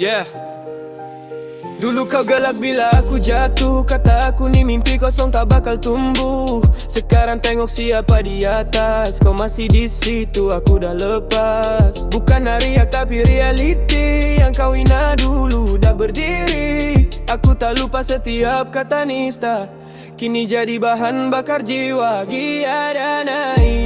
Yeah. Dulu kau galak bila aku jatuh. Kata aku ni mimpi kosong tak bakal tumbuh. Sekarang tengok siapa di atas. Kau masih di situ aku dah lepas. Bukan nariak tapi reality Yang kau hina dulu dah berdiri. Aku tak lupa setiap kata nista. Kini jadi bahan bakar jiwa. Gia dan naik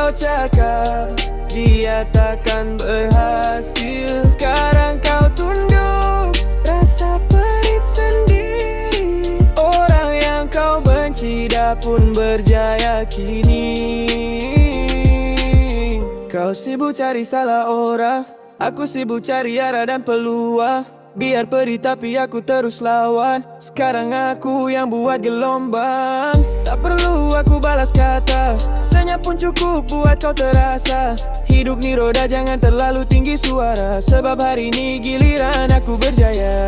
kau cakap Dia takkan berhasil. Sekarang kau tunduk Rasa perit sendiri. Orang yang kau benci Dah pun berjaya kini. Kau sibuk cari salah orang Aku sibuk cari arah dan peluang. Biar pedih tapi aku terus lawan. Sekarang aku yang buat gelombang aku balas kata. Senyap pun cukup buat kau terasa. Hidup ni roda jangan terlalu tinggi suara. Sebab hari ini giliran aku berjaya.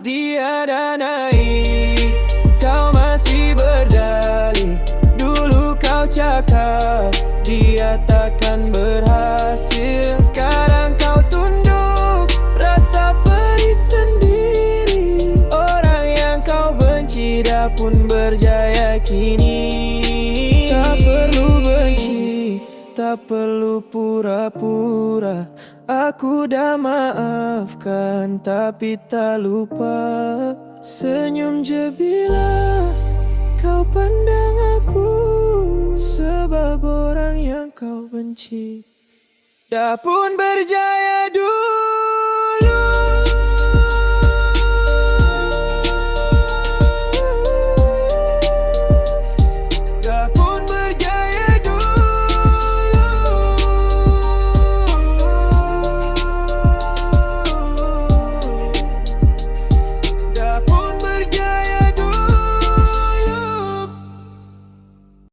Dia dan naik Kau masih berdalih. Dulu kau cakap Dia takkan berhasil Dah pun berjaya kini. Tak perlu benci Tak perlu pura-pura. Aku dah maafkan Tapi tak lupa. Senyum je bila Kau pandang aku. Sebab orang yang kau benci Dah pun berjaya dulu